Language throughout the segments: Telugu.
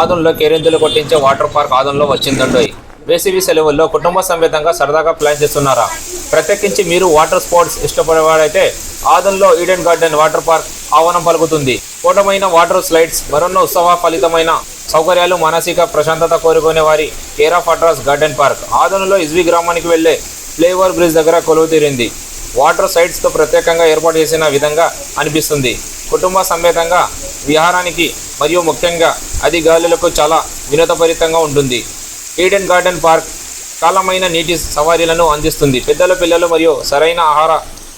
ఆదంలో కేరింతలు కొట్టించే వాటర్ పార్క్ ఆదంలో వచ్చిందండోయ్ వేసవి సెలవుల్లో కుటుంబ సమేతంగా సరదాగా ప్లాన్ చేస్తున్నారా? ప్రత్యేకించి మీరు వాటర్ స్పోర్ట్స్ ఇష్టపడేవారైతే ఆదంలో ఈడెన్ గార్డెన్ వాటర్ పార్క్ ఆహ్వానం పలుకుతుంది. కూటమైన వాటర్ స్లైడ్స్ మరొన్న ఉత్సవ ఫలితమైన సౌకర్యాలు మానసిక ప్రశాంతత కోరుకునే వారి care of address garden park ఆదనలో ఇజ్వి గ్రామానికి వెళ్ళే ఫ్లేవర్ బ్రిడ్జ్ దగ్గర కొలువు తీరింది. వాటర్ సైడ్స్తో ప్రత్యేకంగా ఏర్పాటు చేసిన విధంగా అనిపిస్తుంది. కుటుంబ సమేతంగా విహారానికి మరియు ముఖ్యంగా అది గాలులకు చాలా వినోదభరితంగా ఉంటుంది. ఈడెన్ గార్డెన్ పార్క్ కాలమైన నీటి సవారీలను అందిస్తుంది. పెద్దల పిల్లలు మరియు సరైన ఆహార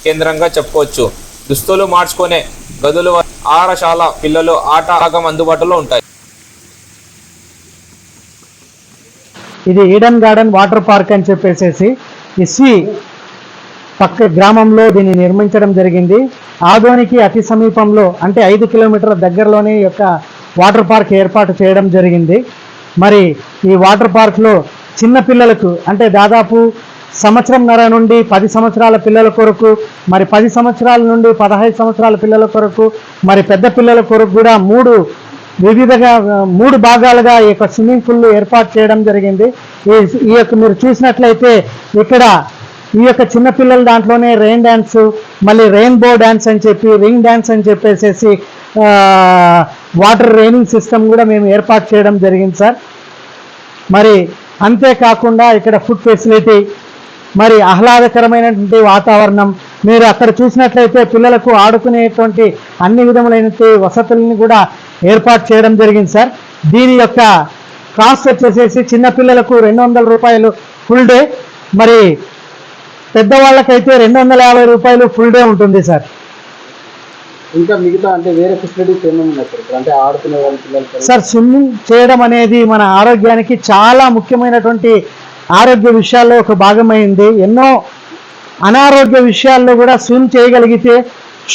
కేంద్రంగా చెప్పుకోవచ్చు. దుస్తులు మార్చుకునే గదులు ఆహారశాల పిల్లలు ఆట భాగం అందుబాటులో ఉంటాయి. ఇది ఈడెన్ గార్డెన్ వాటర్ పార్క్ అని చెప్పేసేసి ఇస్వి పక్క గ్రామంలో దీన్ని నిర్మించడం జరిగింది. ఆదోనికి అతి సమీపంలో అంటే ఐదు కిలోమీటర్ల దగ్గరలోనే యొక్క వాటర్ పార్క్ ఏర్పాటు చేయడం జరిగింది. మరి ఈ వాటర్ పార్క్లో చిన్న పిల్లలకు అంటే దాదాపు సంవత్సరంన్నర నుండి పది సంవత్సరాల పిల్లల కొరకు మరి పది సంవత్సరాల నుండి పదహైదు సంవత్సరాల పిల్లల కొరకు మరి పెద్ద పిల్లల కొరకు కూడా మూడు వివిధగా మూడు భాగాలుగా ఈ యొక్క స్విమ్మింగ్ పూల్ ఏర్పాటు చేయడం జరిగింది. ఈ ఈ యొక్క మీరు చూసినట్లయితే ఇక్కడ ఈ యొక్క చిన్నపిల్లల దాంట్లోనే రెయిన్ డ్యాన్స్ మళ్ళీ రెయిన్బో డ్యాన్స్ అని చెప్పి రింగ్ డ్యాన్స్ అని చెప్పేసేసి వాటర్ రైనింగ్ సిస్టమ్ కూడా మేము ఏర్పాటు చేయడం జరిగింది సార్. మరి అంతేకాకుండా ఇక్కడ ఫుడ్ ఫెసిలిటీ మరి ఆహ్లాదకరమైనటువంటి వాతావరణం మీరు అక్కడ చూసినట్లయితే పిల్లలకు ఆడుకునేటువంటి అన్ని విధములైనటువంటి వసతులను కూడా ఏర్పాటు చేయడం జరిగింది సార్. దీని యొక్క కాస్ట్ వచ్చేసేసి చిన్నపిల్లలకు రెండు వందల రూపాయలు ఫుల్ డే మరి పెద్దవాళ్ళకైతే రెండు వందల యాభై రూపాయలు ఫుల్ డే ఉంటుంది సార్. ఇంకా మిగతా అంటే వేరే ఫెసిలిటీస్ ఏమేమి ఉన్నాయి సార్ అంటే ఆడుకునే వాళ్ళ పిల్లలు సార్ స్విమ్మింగ్ చేయడం అనేది మన ఆరోగ్యానికి చాలా ముఖ్యమైనటువంటి ఆరోగ్య విషయాల్లో ఒక భాగమైంది. ఎన్నో అనారోగ్య విషయాల్లో కూడా స్విమ్ చేయగలిగితే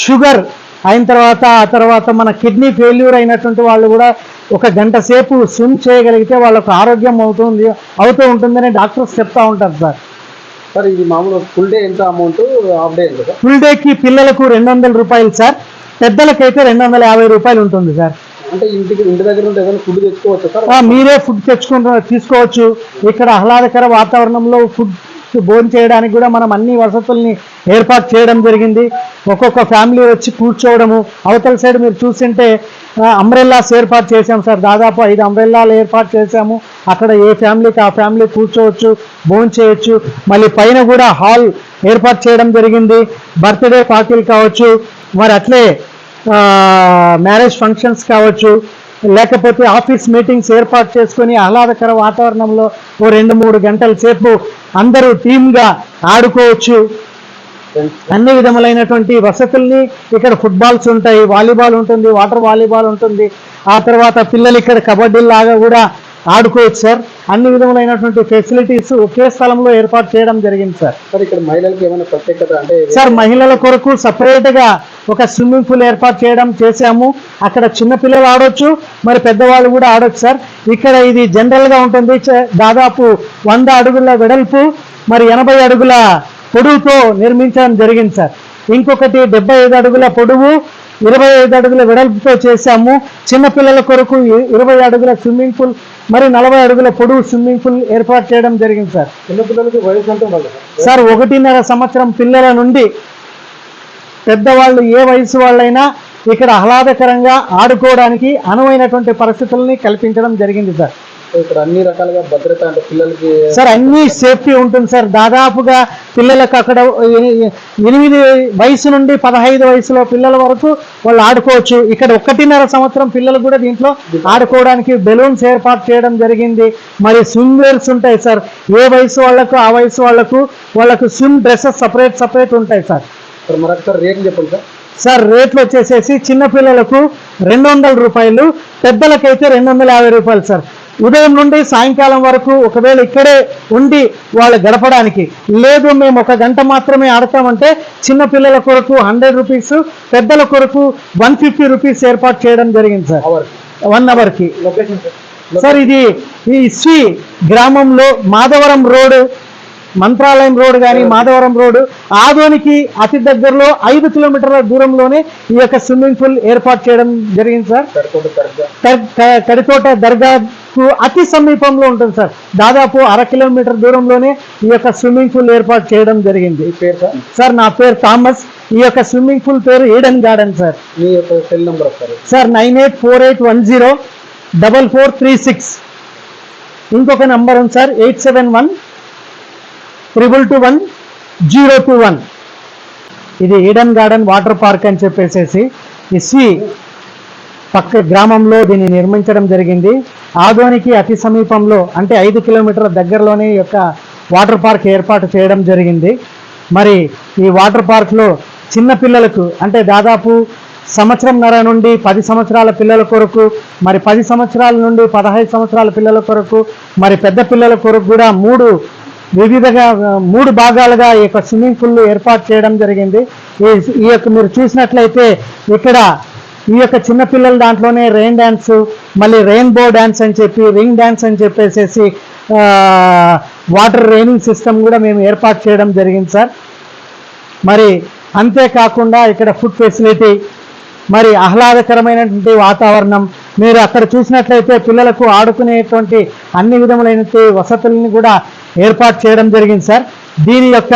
షుగర్ అయిన తర్వాత ఆ తర్వాత మన కిడ్నీ ఫెయిల్యూర్ అయినటువంటి వాళ్ళు కూడా ఒక గంట సేపు స్విమ్ చేయగలిగితే వాళ్ళకు ఆరోగ్యం అవుతుంది అవుతూ ఉంటుందని డాక్టర్స్ చెప్తా ఉంటారు సార్. సార్ ఇది మామూలు ఫుల్ డే ఎంత అమౌంట్? హాఫ్ డే ఫుల్ డేకి పిల్లలకు రెండు వందల రూపాయలు సార్. పెద్దలకైతే రెండు వందల యాభై రూపాయలు ఉంటుంది సార్. అంటే ఇంటికి ఇంటి దగ్గర ఉంటే ఫుడ్ తెచ్చుకోవచ్చు సార్? మీరే ఫుడ్ తెచ్చుకుంటూ తీసుకోవచ్చు. ఇక్కడ ఆహ్లాదకర వాతావరణంలో ఫుడ్ భోజనం చేయడానికి కూడా మనం అన్ని వసతుల్ని ఏర్పాటు చేయడం జరిగింది. ఒక్కొక్క ఫ్యామిలీ వచ్చి కూర్చోవడము అవతల సైడ్ మీరు చూస్తుంటే అంబ్రెల్లాస్ ఏర్పాటు చేశాం సార్. దాదాపు ఐదు అంబ్రెల్లాలు ఏర్పాటు చేశాము. అక్కడ ఏ ఫ్యామిలీకి ఆ ఫ్యామిలీ కూర్చోవచ్చు భోజనం చేయొచ్చు. మళ్ళీ పైన కూడా హాల్ ఏర్పాటు చేయడం జరిగింది. బర్త్డే పార్టీలు కావచ్చు. మరి అట్లే మ్యారేజ్ ఫంక్షన్స్ కావచ్చు లేకపోతే ఆఫీస్ మీటింగ్స్ ఏర్పాటు చేసుకొని ఆహ్లాదకర వాతావరణంలో ఓ రెండు మూడు గంటల సేపు అందరూ టీమ్గా ఆడుకోవచ్చు. అన్ని విధములైనటువంటి వసతుల్ని ఇక్కడ ఫుట్బాల్స్ ఉంటాయి వాలీబాల్ ఉంటుంది వాటర్ వాలీబాల్ ఉంటుంది. ఆ తర్వాత పిల్లలు ఇక్కడ కబడ్డీ లాగా కూడా ఆడుకోవచ్చు సార్ అన్ని విధములైనటువంటి ఫెసిలిటీస్ ఒకే స్థలంలో ఏర్పాటు చేయడం జరిగింది సార్ సార్ ఇక్కడ మహిళలకు ఏమైనా ప్రత్యేకత అంటే సార్ మహిళల కొరకు సపరేట్గా ఒక స్విమ్మింగ్ పూల్ ఏర్పాటు చేయడం చేశాము. అక్కడ చిన్న పిల్లలు ఆడొచ్చు మరి పెద్దవాళ్ళు కూడా ఆడొచ్చు సార్. ఇక్కడ ఇది జనరల్గా ఉంటుంది. దాదాపు వంద అడుగుల వెడల్పు మరి ఎనభై అడుగుల పొడవుతో నిర్మించడం జరిగింది సార్. ఇంకొకటి డెబ్బై ఐదు అడుగుల పొడవు ఇరవై ఐదు అడుగుల వెడల్పుతో చేశాము. చిన్న పిల్లల కొరకు ఇరవై అడుగుల స్విమ్మింగ్ పూల్ మరి నలభై అడుగుల పొడవు స్విమ్మింగ్ పూల్ ఏర్పాటు చేయడం జరిగింది సార్. చిన్నపిల్లలకి వయసు సార్ ఒకటిన్నర సంవత్సరం పిల్లల నుండి పెద్దవాళ్ళు ఏ వయసు వాళ్ళైనా ఇక్కడ ఆహ్లాదకరంగా ఆడుకోవడానికి అనువైనటువంటి పరిస్థితుల్ని కల్పించడం జరిగింది సార్. ఇక్కడ అన్ని రకాలుగా భద్రత అంటే పిల్లలకి సార్ అన్ని సేఫ్టీ ఉంటుంది సార్. దాదాపుగా పిల్లలకు అక్కడ ఎని- ఎనిమిది వయసు నుండి పదహైదు వయసులో పిల్లల వరకు వాళ్ళు ఆడుకోవచ్చు. ఇక్కడ ఒకటిన్నర సంవత్సరం పిల్లలు కూడా దీంట్లో ఆడుకోవడానికి బెలూన్స్ ఏర్పాటు చేయడం జరిగింది. మరి స్విమ్ వేర్స్ ఉంటాయి సార్. ఏ వయసు వాళ్ళకు ఆ వయసు వాళ్ళకు వాళ్ళకు స్విమ్ డ్రెస్సెస్ సపరేట్ సపరేట్ ఉంటాయి సార్. సార్ మరొకసారి రేట్లు చెప్పండి సార్. సార్ రేట్లు వచ్చేసేసి చిన్న పిల్లలకు రెండు వందల రూపాయలు పెద్దలకైతే రెండు వందల యాభై రూపాయలు సార్. ఉదయం నుండి సాయంకాలం వరకు ఒకవేళ ఇక్కడే ఉండి వాళ్ళు గడపడానికి. లేదు మేము ఒక గంట మాత్రమే ఆడతామంటే చిన్న పిల్లల కొరకు హండ్రెడ్ రూపీస్ పెద్దల కొరకు వన్ ఫిఫ్టీ రూపీస్ ఏర్పాటు చేయడం జరిగింది సార్. వన్ అవర్కి. సార్ ఇది ఈ శ్రీ గ్రామంలో మాధవరం రోడ్ మంత్రాలయం రోడ్ కానీ మాధవరం రోడ్ ఆదోనికి అతి దగ్గరలో ఐదు కిలోమీటర్ల దూరంలోనే ఈ యొక్క స్విమ్మింగ్ పూల్ ఏర్పాటు చేయడం జరిగింది సార్. సరికొత్త దర్గా. కర్- క- కడికోట దర్గాకు అతి సమీపంలో ఉంటుంది సార్. దాదాపు అర కిలోమీటర్ దూరంలోనే ఈ యొక్క స్విమ్మింగ్ పూల్ ఏర్పాటు చేయడం జరిగింది. సార్? నా పేరు థామస్. ఈ యొక్క స్విమ్మింగ్ పూల్ పేరు ఈడెన్ గార్డెన్ సార్. మీ యొక్క సెల్ నెంబర్ ఒకసారి. Sir nine eight four eight one zero double four three six. ఇంకొక నంబర్ ఉంది sir eight seven one triple two one zero two one. ఇది ఈడెన్ గార్డెన్ వాటర్ పార్క్ అని చెప్పేసేసి ఇస్వి పక్క గ్రామంలో దీన్ని నిర్మించడం జరిగింది. ఆదోనికి అతి సమీపంలో అంటే ఐదు కిలోమీటర్ల దగ్గరలోనే యొక్క వాటర్ పార్క్ ఏర్పాటు చేయడం జరిగింది. మరి ఈ వాటర్ పార్క్లో చిన్న పిల్లలకు అంటే దాదాపు సంవత్సరంన్నర నుండి పది సంవత్సరాల పిల్లల కొరకు మరి పది సంవత్సరాల నుండి పదహైదు సంవత్సరాల పిల్లల కొరకు మరి పెద్ద పిల్లల కొరకు కూడా మూడు వివిధగా మూడు భాగాలుగా ఈ యొక్క స్విమ్మింగ్ పూల్ ఏర్పాటు చేయడం జరిగింది. ఈ ఈ యొక్క మీరు చూసినట్లయితే ఇక్కడ ఈ యొక్క చిన్నపిల్లల దాంట్లోనే రెయిన్ డ్యాన్స్ మళ్ళీ రెయిన్బో డ్యాన్స్ అని చెప్పి రింగ్ డ్యాన్స్ అని చెప్పేసేసి వాటర్ రెయినింగ్ సిస్టమ్ కూడా మేము ఏర్పాటు చేయడం జరిగింది సార్. మరి అంతేకాకుండా ఇక్కడ ఫుడ్ ఫెసిలిటీ మరి ఆహ్లాదకరమైనటువంటి వాతావరణం మీరు అక్కడ చూసినట్లయితే పిల్లలకు ఆడుకునేటువంటి అన్ని విధములైన వసతులను కూడా ఏర్పాటు చేయడం జరిగింది సార్. దీని యొక్క